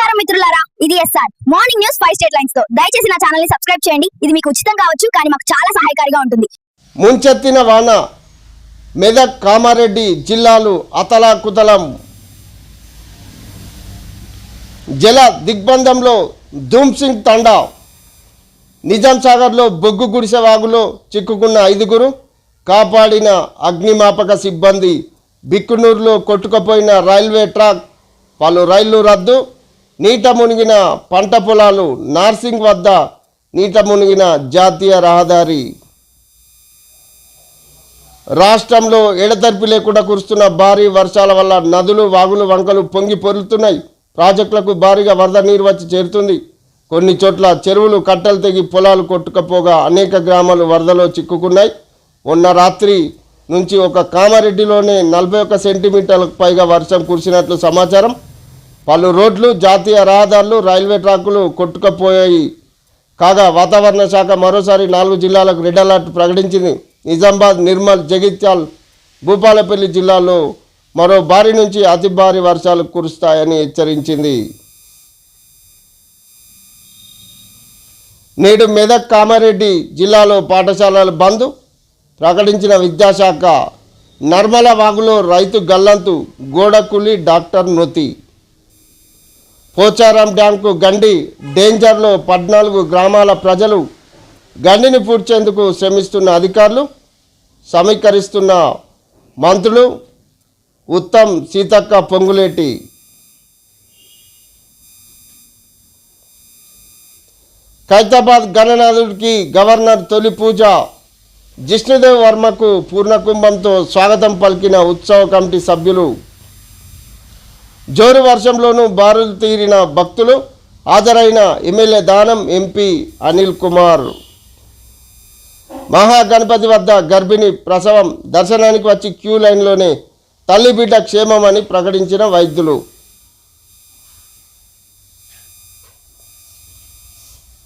నమస్కారం మిత్రులారా. ఇది SR. Morning news five state లైన్స్తో దయచేసి నా ఛానల్ని సబ్స్క్రైబ్ చేయండి. ఇది మీకు ఉచితం కావచ్చు కానీ మాకు చాలా సహాయకారిగా ఉంటుంది. ముంచెత్తిన వాన మెదక్ కామారెడ్డి జిల్లాలు అతలాకుతలం. జల దిగ్బంధంలో ధూమ్సింగ్ తండా. నిజాం సాగర్లో బొగ్గు గుడిసె వాగులో చిక్కుకున్న ఐదుగురు కాపాడిన అగ్నిమాపక సిబ్బంది. బిక్కునూరులో కొట్టుకుపోయిన రైల్వే ట్రాక్. పలు రైళ్ళు రద్దు. నీట మునిగిన పంట పొలాలు నార్సింగ్ వద్ద నీట మునిగిన జాతీయ రహదారి. రాష్ట్రంలో ఎడతెరిపి లేకుండా కురుస్తున్న భారీ వర్షాల వల్ల నదులు వాగులు వంకలు పొంగి పొరులుతున్నాయి. ప్రాజెక్టులకు భారీగా వరద నీరు వచ్చి చేరుతుంది. కొన్ని చోట్ల చెరువులు కట్టలు తెగి పొలాలు కొట్టుకపోగా అనేక గ్రామాలు వరదలో చిక్కుకున్నాయి. మొన్న రాత్రి నుంచి ఒక కామారెడ్డిలోనే నలభై ఒక్క సెంటీమీటర్లకు పైగా వర్షం కురిసినట్లు సమాచారం. పలు రోడ్లు జాతీయ రహదారులు రైల్వే ట్రాకులు కొట్టుకుపోయాయి. కాగా వాతావరణ శాఖ మరోసారి నాలుగు జిల్లాలకు రెడ్ అలర్ట్ ప్రకటించింది. నిజామాబాద్ నిర్మల్ జగిత్యాల్ భూపాలపల్లి జిల్లాలో మరో భారీ నుంచి అతి భారీ వర్షాలు కురుస్తాయని హెచ్చరించింది. నేడు మెదక్ కామారెడ్డి జిల్లాలో పాఠశాలలు బంద్. ప్రకటించిన విద్యాశాఖ నర్మల వాగులో రైతు గల్లంతు గోడకులి డాక్టర్ నొతి. పోచారం డ్యాంకు గండి డేంజర్లో పద్నాలుగు గ్రామాల ప్రజలు గండిని పూడ్చేందుకు శ్రమిస్తున్న అధికారులు సమీకరిస్తున్న మంత్రులు ఉత్తమ్ సీతక్క పొంగులేటి. ఖైతాబాద్ గణనాథుడికి గవర్నర్ తొలి పూజ. జిష్ణుదేవ్ వర్మకు పూర్ణకుంభంతో స్వాగతం పలికిన ఉత్సవ కమిటీ సభ్యులు జోరు వర్షంలోనూ బారులు తీరిన భక్తులు హాజరైన ఎమ్మెల్యే దానం ఎంపీ అనిల్ కుమార్. మహాగణపతి వద్ద గర్భిణి ప్రసవం దర్శనానికి వచ్చి క్యూ లైన్లోనే తల్లి బిడ్డ క్షేమమని ప్రకటించిన వైద్యులు.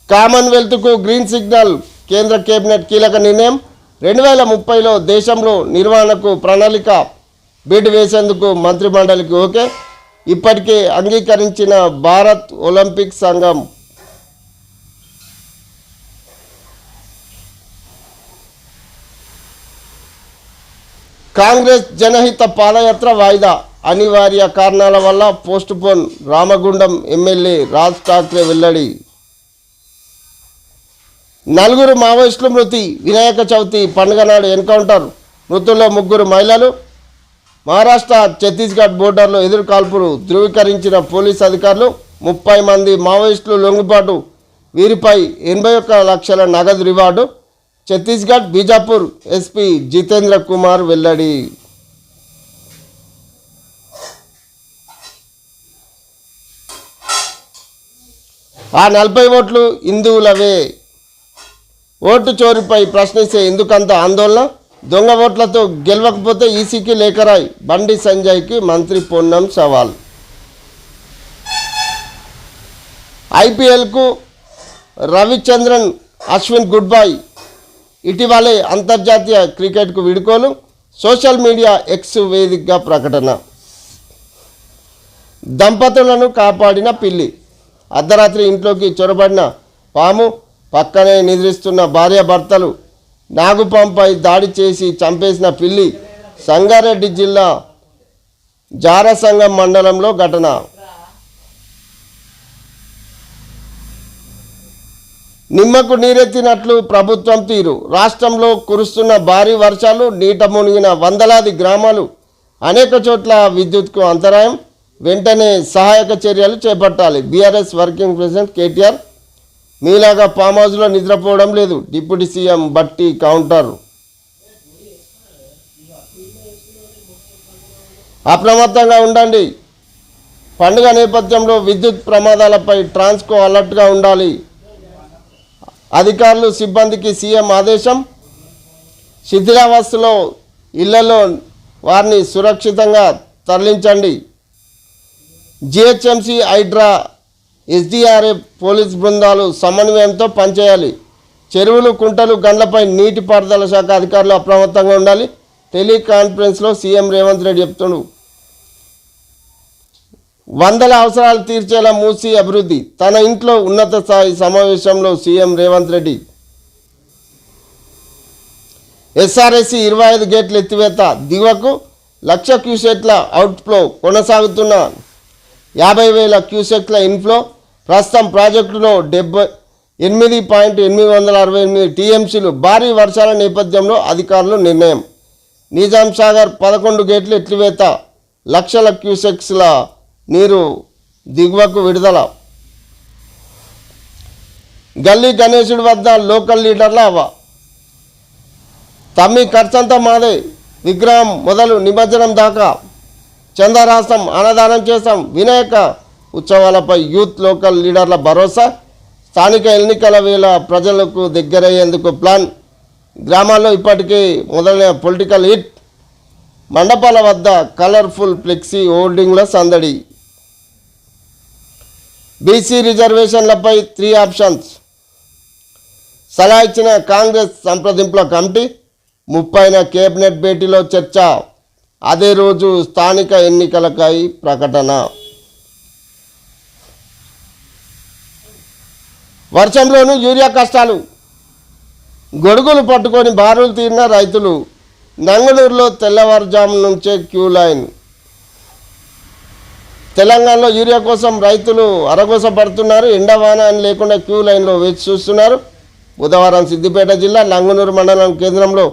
కామన్వెల్త్కు గ్రీన్ సిగ్నల్ కేంద్ర కేబినెట్ కీలక నిర్ణయం. రెండు వేల ముప్పైలో దేశంలో నిర్వహణకు ప్రణాళిక బీడ్ వేసేందుకు మంత్రిమండలికి ఓకే. ఇప్పటికే అంగీకరించిన భారత్ ఒలింపిక్ సంఘం కాంగ్రెస్ జనహిత పాదయాత్ర వాయిదా. అనివార్య కారణాల వల్ల postpone Ramagundam MLA Raj Thackeray వెల్లడి. నలుగురు మావోయిస్టులు మృతి. వినాయక చవితి పండుగ నాడు ఎన్కౌంటర్. మృతుల్లో ముగ్గురు మహిళలు. మహారాష్ట్ర ఛత్తీస్గఢ్ బోర్డర్లో ఎదురుకాల్పులు ధృవీకరించిన పోలీస్ అధికారులు ముప్పై మంది మావోయిస్టులు లొంగుబాటు వీరిపై ఎనభై ఒక్క లక్షల నగదు రివార్డు. ఛత్తీస్గఢ్ బీజాపూర్ ఎస్పీ జితేంద్ర కుమార్ వెల్లడి. ఆ నలభై ఓట్లు హిందువులవే. ఓటు చోరీపై ప్రశ్నిస్తే ఎందుకంత ఆందోళన? దొంగ ఓట్లతో గెలవకపోతే ఈసీకి లేఖరాయ్. బండి సంజయ్కి మంత్రి పొన్నం సవాల్. ఐపీఎల్కు రవిచంద్రన్ అశ్విన్ గుడ్ బై ఇటీవలే అంతర్జాతీయ క్రికెట్కు వీడుకోలు. సోషల్ మీడియా ఎక్స్ వేదికగా ప్రకటన. దంపతులను కాపాడిన పిల్లి. అర్ధరాత్రి ఇంట్లోకి చొరబడిన పాము పక్కనే నిద్రిస్తున్న భార్యాభర్తలు నాగుపంపై దాడి చేసి చంపేసిన పిల్లి సంగారెడ్డి జిల్లా జారసంగం మండలంలో ఘటన. నిమ్మకు నీరెత్తినట్లు ప్రభుత్వం తీరు. రాష్ట్రంలో కురుస్తున్న భారీ వర్షాలు నీట మునిగిన వందలాది గ్రామాలు అనేక చోట్ల విద్యుత్కు అంతరాయం. వెంటనే సహాయక చర్యలు చేపట్టాలి. బీఆర్ఎస్ వర్కింగ్ ప్రెసిడెంట్ కేటీఆర్ మీలాగా ఫామ్ హౌస్లో నిద్రపోవడం లేదు. Deputy CM Bhatti counter. అప్రమత్తంగా ఉండండి. పండుగ నేపథ్యంలో విద్యుత్ ప్రమాదాలపై ట్రాన్స్కో అలర్ట్గా ఉండాలి. అధికారులు సిబ్బందికి సీఎం ఆదేశం. శిథిలావస్థలో ఇళ్ళలో వారిని సురక్షితంగా తరలించండి. జిహెచ్ఎంసీ హైడ్రా ఎస్డిఆర్ఎఫ్ పోలీస్ బృందాలు సమన్వయంతో పనిచేయాలి. చెరువులు కుంటలు గండ్లపై నీటిపారుదల శాఖ అధికారులు అప్రమత్తంగా ఉండాలి. టెలికాన్ఫరెన్స్లో సీఎం రేవంత్ రెడ్డి చెప్తుండు. వందల అవసరాలు తీర్చేలా మూసి అభివృద్ధి. తన ఇంట్లో ఉన్నత స్థాయి సమావేశంలో సీఎం రేవంత్ రెడ్డి. ఎస్ఆర్ఎస్సి ఇరవై ఐదు గేట్ల ఎత్తివేత. దిగువకు లక్ష క్యూసెట్ల అవుట్ఫ్లో కొనసాగుతున్న యాభై వేల క్యూసెక్ల ఇన్ఫ్లో. ప్రస్తుతం ప్రాజెక్టులో డెబ్బై ఎనిమిది పాయింట్ ఎనిమిది వందల అరవై ఎనిమిది టీఎంసీలు. భారీ వర్షాల నేపథ్యంలో అధికారులు నిర్ణయం. నిజాం సాగర్ పదకొండు గేట్లు ఎత్తివేత. లక్షల క్యూసెక్స్ల నీరు దిగువకు విడుదల. గల్లీ గణేశుడి వద్ద లోకల్ లీడర్ల తమ్మి ఖర్చంతా మాదే. విగ్రహం మొదలు నిమజ్జనం దాకా. చందరాసం అన్నదానం చేశాం. వినాయక ఉత్సవాలపై యూత్ లోకల్ లీడర్ల భరోసా. స్థానిక ఎన్నికల వేళ ప్రజలకు దగ్గరయ్యేందుకు ప్లాన్. గ్రామాల్లో ఇప్పటికీ మొదలైన పొలిటికల్ హిట్. మండపాల వద్ద కలర్ఫుల్ ఫ్లెక్సీ హోర్డింగ్ల సందడి. బీసీ రిజర్వేషన్లపై త్రీ ఆప్షన్స్. సలహా ఇచ్చిన కాంగ్రెస్ సంప్రదింపుల కమిటీ. ముప్పైన కేబినెట్ భేటీలో చర్చ. అదే రోజు స్థానిక ఎన్నికలకై ప్రకటన. వర్షంలోనూ యూరియా కష్టాలు. గొడుగులు పట్టుకొని బారులు తీరిన రైతులు నంగళూరులో తెల్లవారుజాము నుంచే క్యూ లైన్. తెలంగాణలో యూరియా కోసం రైతులు అరగోస పడుతున్నారు ఎండవాన అని లేకుండా క్యూ లైన్లో వేచి చూస్తున్నారు. బుధవారం సిద్దిపేట జిల్లా నంగనూరు మండలం కేంద్రంలో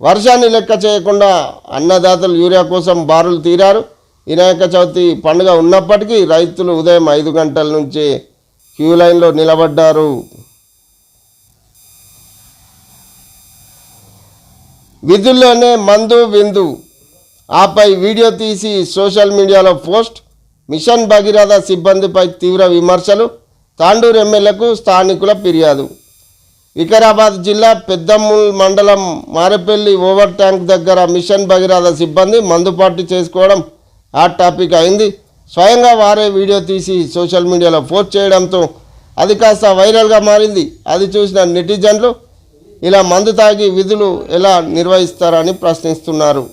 వర్షాన్ని లెక్క చేయకుండా అన్నదాతలు యూరియా కోసం బారులు తీరారు. వినాయక చవితి పండుగ ఉన్నప్పటికీ రైతులు ఉదయం ఐదు గంటల నుంచే క్యూ లైన్లో నిలబడ్డారు. విధుల్లోనే మందు విందు. ఆపై వీడియో తీసి సోషల్ మీడియాలో పోస్ట్. మిషన్ భగీరథ సిబ్బందిపై తీవ్ర విమర్శలు. తాండూరు ఎమ్మెల్యేకు స్థానికుల ఫిర్యాదు. వికారాబాద్ జిల్లా పెద్దమ్మూల్ మండలం మారేపల్లి ఓవర్ ట్యాంక్ దగ్గర మిషన్ భగీరథ సిబ్బంది మందుపాటు చేసుకోవడం హాట్ టాపిక్ అయింది. స్వయంగా వారే వీడియో తీసి సోషల్ మీడియాలో పోస్ట్ చేయడంతో అది కాస్త వైరల్గా మారింది. అది చూసిన నెటిజన్లు ఇలా మందు తాగి విధులు ఎలా నిర్వహిస్తారని ప్రశ్నిస్తున్నారు.